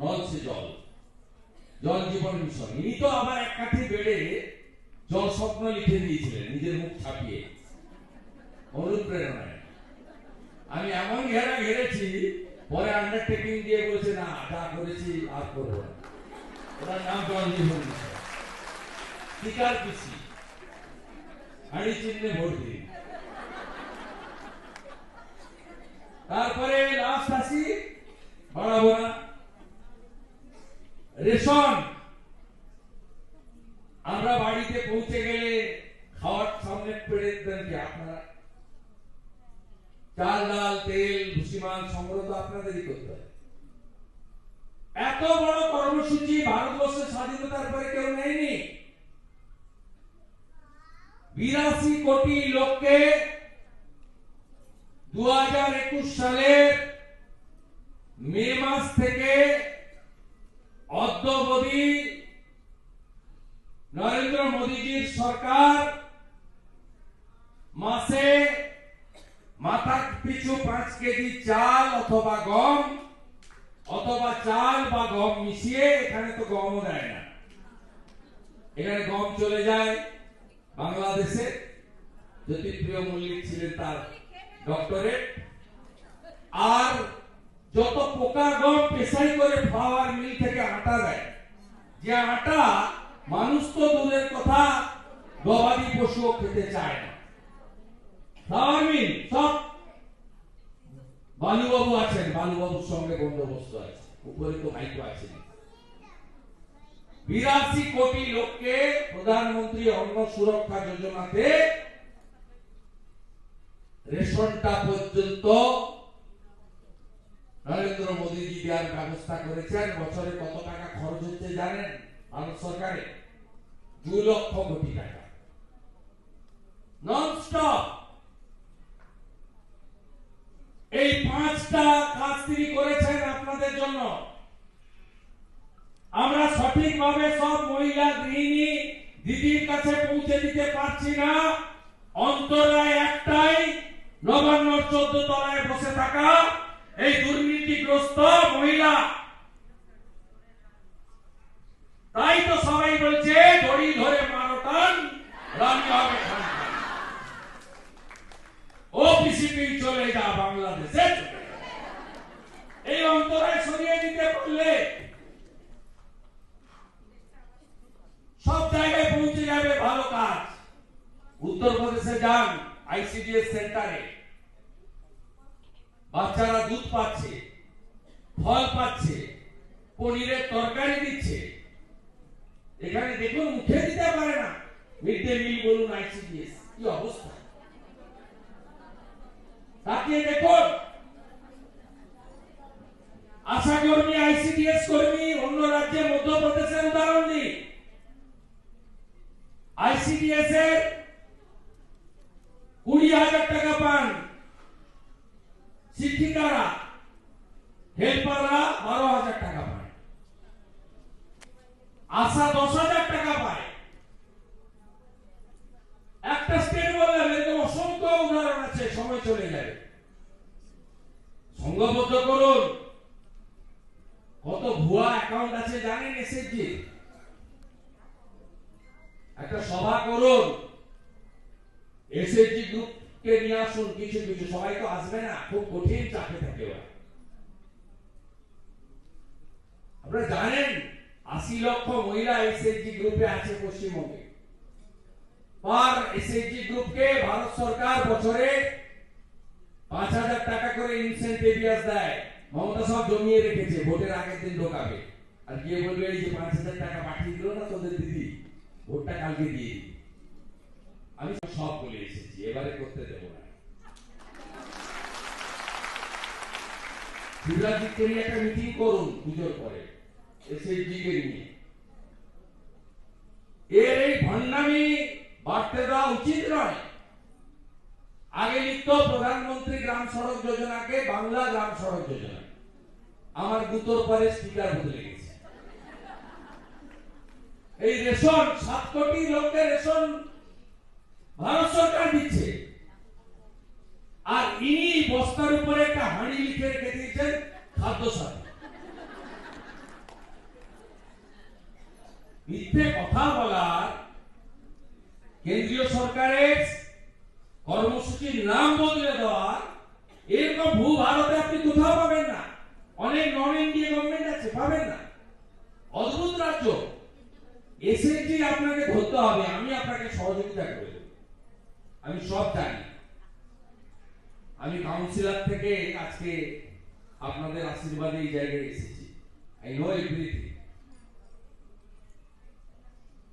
নল জল। জল জীবন মিশন ইনি তো আবার এক কাঠি বেড়ে জল স্বপ্ন লিখে দিয়েছিলেন, নিজের মুখ ছাপিয়ে। অনুপ্রেরণায়। আমি এমন ঘেরা ঘেরেছি, পরে আন্ডারটেকিং দিয়ে বলেছে, না, যা করেছি, আর করব না। ওটার নাম জল জীবন মিশন স্পিকার পিসি। হাড়ি চিহ্নে ভোট দিন তারপরে লাস্ট আসি, বাড়াবো না। রেশন। আমরা বাড়িতে পৌঁছে গেলে খাওয়ার সামনে পেড়ে দেন কি আপনারা? চাল, ডাল, তেল ভুসিমাল সংগ্রহ তো আপনাদেরই করতে হয়। এত বড় কর্মসূচি ভারতবর্ষের স্বাধীনতার পরে কেউ নেয়নি। বিরাশি কোটি লোককে দু সালের মে মাস থেকে অদ্যবধি নরেন্দ্র মোদীজির সরকার মাসে মাথা পিছু পাঁচ কেজি চাল অথবা গম, অথবা চাল বা গম মিশিয়ে এখানে তো গমও দেয় না। এখানে গম চলে যায় বাংলাদেশে। জ্যোতিপ্রিয় মল্লিক ছিলেন তার ডক্টরেট আর যত পোকা গম পেশাই করে ফ্লাওয়ার মিল থেকে আটা দেয়। যে আটা মানুষ তো দূরের কথা, গবাদি পশুও খেতে চায় না। ফ্লাওয়ার মিল সব। বালুবাবু আছেন, বালুবাবুর সঙ্গে বন্দোবস্ত আছে, উপরে তো মাইকো আছেন বিরাশি কোটি লোককে প্রধানমন্ত্রী অন্ন সুরক্ষা যোজনাতে রেশনটা পর্যন্ত নরেন্দ্র মোদীজি দেওয়ার ব্যবস্থা করেছেন, বছরে কত টাকা খরচ হচ্ছে জানেন? ভারত সরকারে দু লক্ষ কোটি টাকা। নন স্টপ এই পাঁচটা কাজ তিনি করেছেন আপনাদের জন্য। আমরা সঠিকভাবে সব মহিলা গৃহিণী দিদির কাছে পৌঁছে দিতে পারছি না। অন্তরায় একটাই নবান্ন চোদ্দ তলায় বসে থাকা। এই দুর্নীতিগ্রস্ত মহিলা। তাই তো সবাই বলছে, দড়ি ধরে মারো রানী হবে খান খান। ও পিসিপি চলে যা বাংলাদেশে। এই অন্তরায় সরিয়ে দিতে পারলে সব জায়গায় পৌঁছে যাবে ভালো কাজ। উত্তরপ্রদেশে যান, আইসিডিএস সেন্টারে। বাচ্চারা দুধ পাচ্ছে। ফল পাচ্ছে, পনিরের তরকারি দিচ্ছে। এখানে দেখুন, মুখে দিতে পারে না। মিড ডে মিল বলুন, আইসিডিএস, কি অবস্থা? তাকিয়ে দেখুন। আশা কর্মী, আইসিডিএস কর্মী, অন্য রাজ্যে মধ্যপ্রদেশের উদাহরণ দিই। আইসিডিএস এর কুড়ি হাজার টাকা পান শিক্ষিকারা হেল্পাররা বারো হাজার টাকা পায় আশা দশ হাজার টাকা পায়। একটা স্টেট বললাম অসংখ্য উদাহরণ আছে, সময় চলে যাবে সংঘবদ্ধ করুন। কত ভুয়া অ্যাকাউন্ট আছে জানেন এসএসজি একটা সভা করুন। এসএসজি গ্রুপকে নিয়ে আসুন, কিছু কিছু। সবাই তো আসবে না, খুব কঠিন চাপে থাকে ওরা। আপনারা জানেন আশি লক্ষ মহিলা এসএসজি গ্রুপে আছে পশ্চিমবঙ্গে। পার এসএসজি গ্রুপকে ভারত সরকার বছরে পাঁচ হাজার টাকা করে ইনসেন্টিভিয়াস দেয়। মমতা সব জমিয়ে রেখেছে, ভোটের আগের দিন ঢোকাবে। আর গিয়ে বলবে, এই যে পাঁচ হাজার টাকা পাঠিয়ে দিল না তোদের দিদি, ভোটটা কালকে দিয়ে দিই আমি সব বলে এসেছি, এবারে করতে দেব না। করি একটা মিটিং করুন পুজোর পরে। এসএসজি কে নিয়ে এর এই ভণ্ডামি বাড়তে দেওয়া উচিত নয়। আগে লিখত প্রধানমন্ত্রী গ্রাম সড়ক যোজনাকে বাংলা গ্রাম সড়ক যোজনা। আমার পরে স্পিকার বদলে গেছে এই রেশন, সাত কোটি লোককে রেশন ভারত সরকার দিচ্ছে। আর ইনি বস্তার উপরে একটা হাঁড়ি লিখে রেখে দিয়েছেন খাদ্য সাথী। মিথ্যে কথা বলার কেন্দ্রীয় সরকারের কর্মসূচির নাম বদলে দেওয়া এরকম ভূ ভারতে আপনি কোথাও পাবেন না। অনেক নন ইন্ডিয়া গভর্নমেন্ট আছে, পাবেন না। অদ্ভুত রাজ্য। এসএনজি আপনাকে ধরতে হবে, আমি আপনাকে সহযোগিতা করে আমি সব জানি। আমি কাউন্সিলর থেকে আজকে আপনাদের আশীর্বাদে এই জায়গায় এসেছি। আই নো এভরিথিং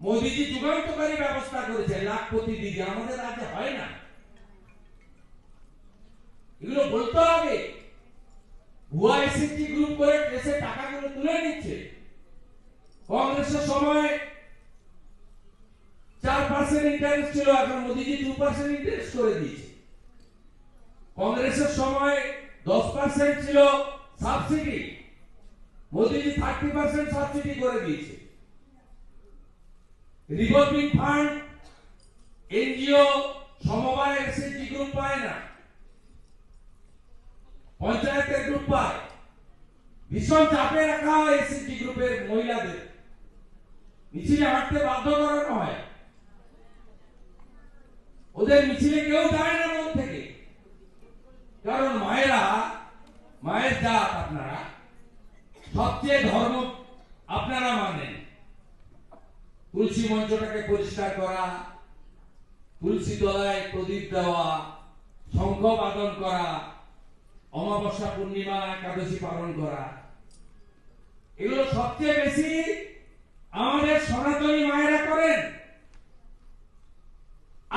মোদিজি যুগান্তকারী ব্যবস্থা করেছে, লাখপতি দিদি, আমাদের রাজ্যে হয় না। এগুলো বলতে হবে। গ্রুপ করে দেশের টাকাগুলো তুলে নিচ্ছে। কংগ্রেসের সময় চার পার্সেন্ট ইন্টারেস্ট ছিল, এখন মোদিজি টু পার্সেন্ট ইন্টারেস্ট করে দিয়েছে। কংগ্রেসের সময় দশ পার্সেন্ট ছিল সাবসিডি মোদিজি থার্টি পার্সেন্ট সাবসিডি করে দিয়েছে। রিভলভিং ফান্ড এনজিও সমবায় এসএসজি গ্রুপ পায় না। পঞ্চায়েতের গ্রুপ পায়। ভীষণ চাপে রাখা হয় এসএসজি গ্রুপের মহিলাদের। মিছিলে হাঁটতে বাধ্য করানো হয়। ওদের মিছিলে কেউ যায় না মন থেকে। কারণ মায়েরা, মায়ের জাত আপনারা। সবচেয়ে ধর্ম আপনারা মানেন। তুলসী মঞ্চটাকে পরিষ্কার করা, তুলসী তলায় প্রদীপ দেওয়া, শঙ্খ বাদন করা, অমাবস্যা পূর্ণিমা একাদশী পালন করা। এগুলো সবচেয়ে বেশি আমাদের সনাতনী মায়েরা করেন।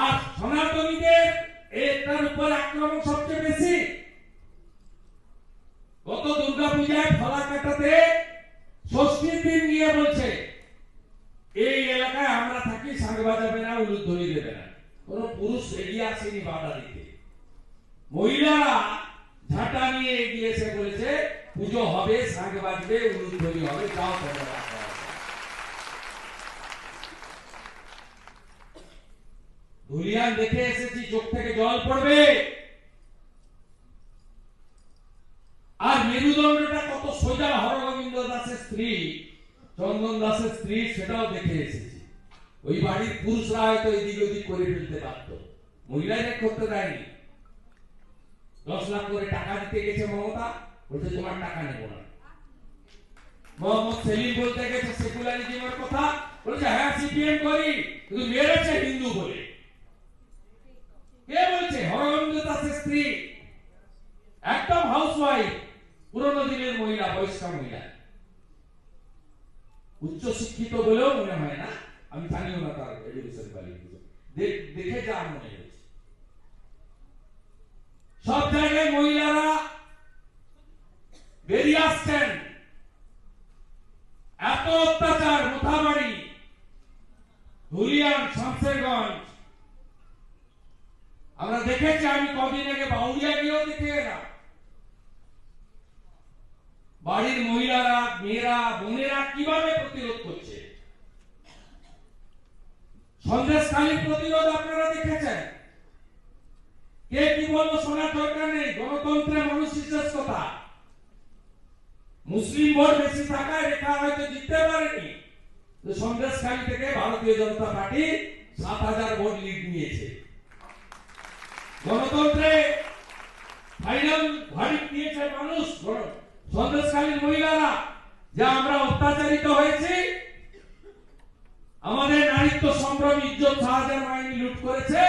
আর সনাতনীদের এটার উপর আক্রমণ সবচেয়ে বেশি। গত দুর্গা পূজায় ফলা কাটাতে ষষ্ঠীর দিন গিয়ে বলছে এই এলাকায় আমরা থাকি শাঁখ বাজাবে না উলুধ্বনি দেবে না কোন পুরুষ এগিয়ে আসেনি বাধা দিতে মহিলারা ঝাঁটা নিয়ে এগিয়ে এসে বলেছে, পুজো হবে, শাঁখ বাজবে, উলুধ্বনি হবে তোমরা ধুলিয়ান দেখে এসেছি, চোখ থেকে জল পড়বে। আর মেরুদণ্ডটা কত সোজা, হরগোবিন্দ দাসের স্ত্রী, চন্দন দাসের স্ত্রী, সেটাও দেখে এসেছি। ওই বাড়ির পুরুষরা হয়তো এদিক ওদিক করে ফেলতে পারত। মহিলাদের করতে দেয়নি। দশ লাখ করে টাকা দিতে গেছে মমতা, বলছে তোমার টাকা না। মোহাম্মদ সেলিম বলতে গেছে সেকুলারিজমের কথা? হ্যাঁ সিপিএম করি, কিন্তু মেরেছে হিন্দু বলে। কে বলছে? দাসের স্ত্রী একদম হাউসওয়াইফ পুরনো দিনের মহিলা, বয়স্কা মহিলা। উচ্চ শিক্ষিত বলেও মনে হয় না। আমি জানিও না তার এডুকেশন কোয়ালিফিকেশন দেখে যা মনে হয়েছে সব জায়গায় মহিলারা বেরিয়ে আসছেন। এত অত্যাচার মোথাবাড়ি ধুলিয়ান, শামসেরগঞ্জ। আমরা দেখেছি, আমি কদিন আগে বাউরিয়া গিয়েও দেখে এলাম। বাড়ির মহিলারা, মেয়েরা, বোনেরা কীভাবে প্রতিরোধ করছে? সন্দেশখালীর প্রতিরোধ আপনারা দেখেছেন? কে কি বলব শোনার দরকার নেই? গণতন্ত্রে মানুষের শ্রেষ্ঠতা মুসলিম ভোট বেশি থাকায় রেখা হয়তো জিততে পারেনি। সন্দেশখালী থেকে ভারতীয় জনতা পার্টি সাত হাজার ভোট লিড নিয়েছে। গণতন্ত্রে ফাইনাল ভারিক দিয়েছে মানুষ সন্দেশকালীন মহিলারা। যে আমরা অত্যাচারিত হয়েছি, আমাদের নারীত্ব সংগ্রাম ইজ্জত শাহজাহান বাহিনী লুট করেছে।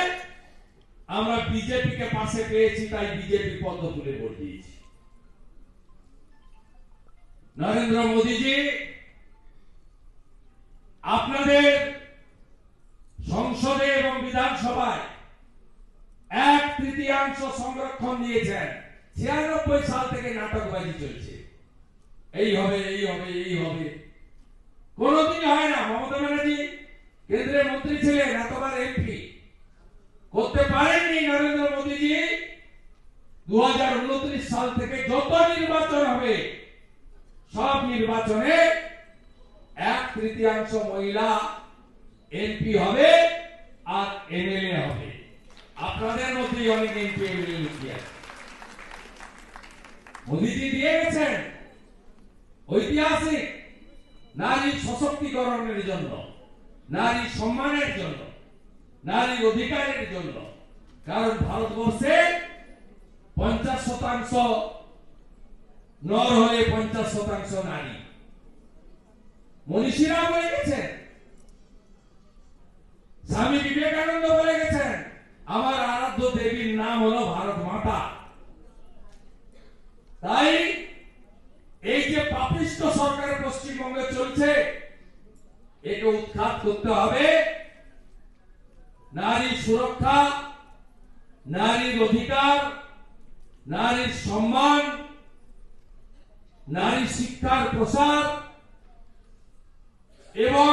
আমরা বিজেপিকে পাশে পেয়েছি, তাই বিজেপি পদ্ম তুলে ভোট দিয়েছি। নরেন্দ্র মোদীজি, আপনাদের সংসদে এবং বিধানসভায় এক তৃতীয়াংশ সংরক্ষণ দিয়েছেন। ছিয়ানব্বই সাল থেকে নাটকবাজি চলছে। এই হবে এই হবে এই হবে। কোনদিন হয় না। মমতা ব্যানার্জি কেন্দ্রের মন্ত্রী ছিলেন, এতবার এমপি। করতে পারেননি নরেন্দ্র মোদীজি। দু সাল থেকে যত নির্বাচন হবে, সব নির্বাচনে এক তৃতীয়াংশ মহিলা এমপি হবে আর এমএলএ হবে। আপনাদের মধ্যেই অনেক এমপি এমএলএ লুকিয়ে আছে। মোদীজি দিয়ে গেছেন। ঐতিহাসিক নারীর সশক্তিকরণের জন্য, নারী সম্মানের জন্য। নারীর অধিকারের জন্য। কারণ ভারতবর্ষে পঞ্চাশ শতাংশ নর হয়ে পঞ্চাশ শতাংশ নারী। মনীষীরা বলে গেছেন। স্বামী বিবেকানন্দ বলে গেছেন, আমার আরাধ্য দেবীর নাম হলো ভারত মাতা। তাই এই যে পাপিষ্ট সরকার পশ্চিমবঙ্গে চলছে, একে উৎখাত করতে হবে। নারী সুরক্ষা, নারীর অধিকার, নারীর সম্মান, নারী শিক্ষার প্রসার এবং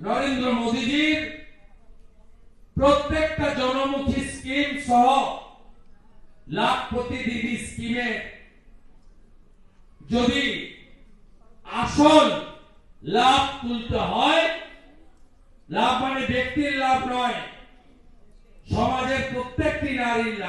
নরেন্দ্র মোদীজির প্রত্যেকটা জনমুখী স্কিম সহ লাখপতি দিদি স্কিমে যদি আসল লাভ তুলতে হয় লাভ মানে ব্যক্তির লাভ নয়। সমাজের প্রত্যেকটি নারীর লাভ।